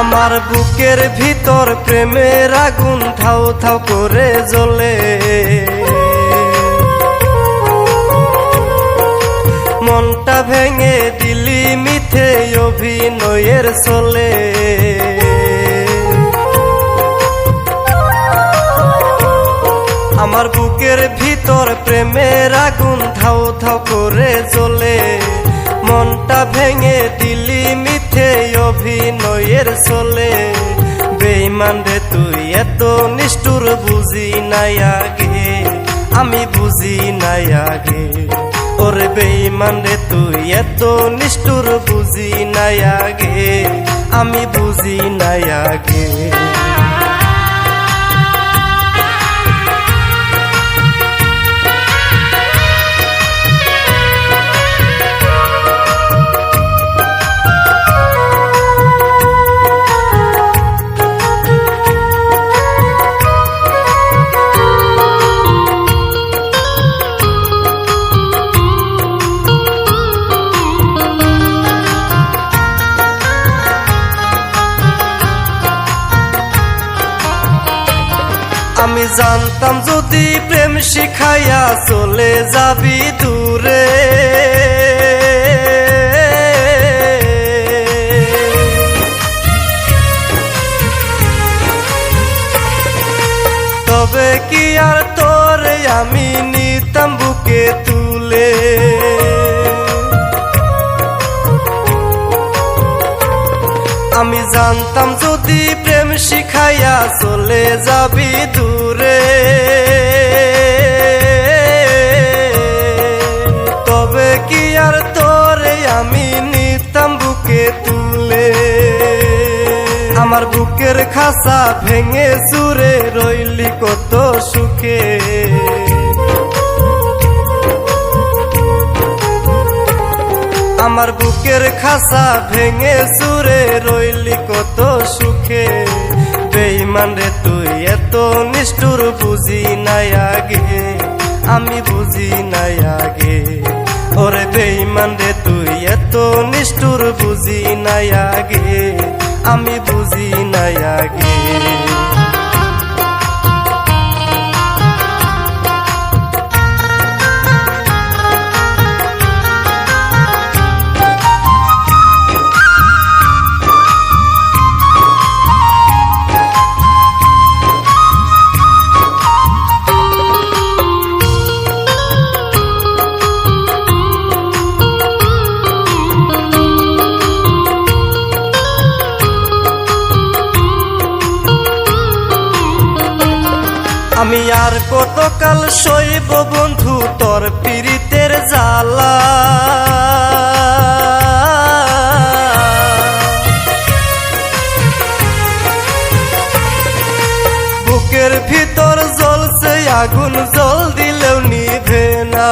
আমার বুকের ভিতর প্রেমের আগুন থাও থাও করে জ্বলে। মনটা ভেঙে দিলি মিথে অভিনয়ের চলে। আমার বুকের ভিতর প্রেমের আগুন ধাও ধাও করে জ্বলে। মনটা ভেঙে দিলি অভিনয়ের চলে। বেইমান রে, তুই এত নিষ্ঠুর, বুঝি নাই আগে। আমি বুঝি নাই আগে। ওরে বেইমান রে, তুই এত নিষ্ঠুর, বুঝি নাই আগে। আমি বুঝি নাই আগে। জানতাম যদি প্রেম শিখাইয়া চলে যাবি দূরে। তবে কি আর তোরে আমি নিতাম বুকে তুলে? আমি জানতাম যদি শিখাইয়া চলে যাবি দূরে। তবে কি আর তোরে আমি নিতাম বুকে তুলে? আমার বুকের খাসা ভেঙে সুরে রইলি কত সুখে। আমার বুকের খাসা ভেঙে সুরে রইলি কত সুখে। বেইমান রে তুই, এত নিষ্ঠুর বুঝি নাই আগে। আমি বুঝি নাই আগে। ওরে বেইমান রে তুই, এত নিষ্ঠুর বুঝি নাই আগে। আমি বুঝি নাই আগে। আমি আর কতকাল সইব বন্ধু তোর পীড়িতের জ্বালা? বুকের ভিতর জ্বলছে আগুন, জল দিলেও নিভে না।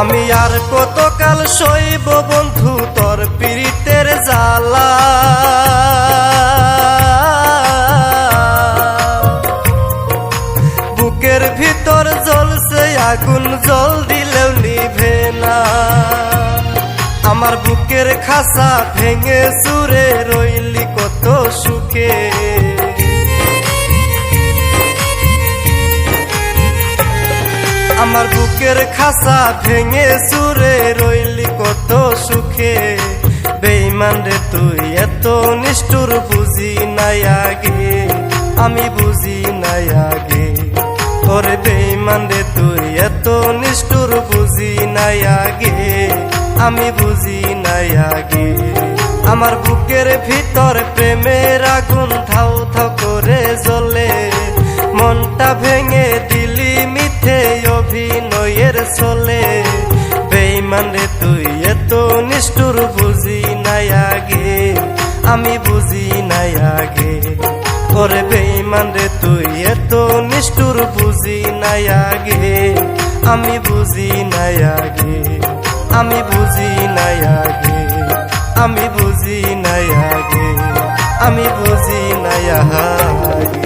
আমি আর কতকাল সইব বন্ধু ভিতর জ্বলছে, আগুন জল দিলেও নিভে না। আমার বুকের খাসা ভেঙে সুরে রইলি কত সুখে। আমার বুকের খাসা ভেঙে সুরে রইলি কত সুখে। বেইমান রে, তুই এত নিষ্ঠুর, বুঝি নাই আগে। আমি বুঝি নাই আগে। ওরে বেইমান রে তুই এত নিষ্ঠুর বুঝি নাই আগে। আমি বুঝি নাই আগে। আমার বুকের ভিতর প্রেমের আগুন ধাও ধাও করে জ্বলে। মনটা ভেঙে দিলি মিথে অভিনয়ের চলে বেইমান রে, তুই এত নিষ্ঠুর বুঝি নাই আগে। আমি বুঝি নাই আগে। ওরে বেইমান রে তুই এত নিষ্ঠুর, বুঝি নাই আগে। আমি বুঝি নাই আগে। আমি বুঝি নাই আগে। আমি বুঝি নাই আগে। আমি বুঝি নাই আগে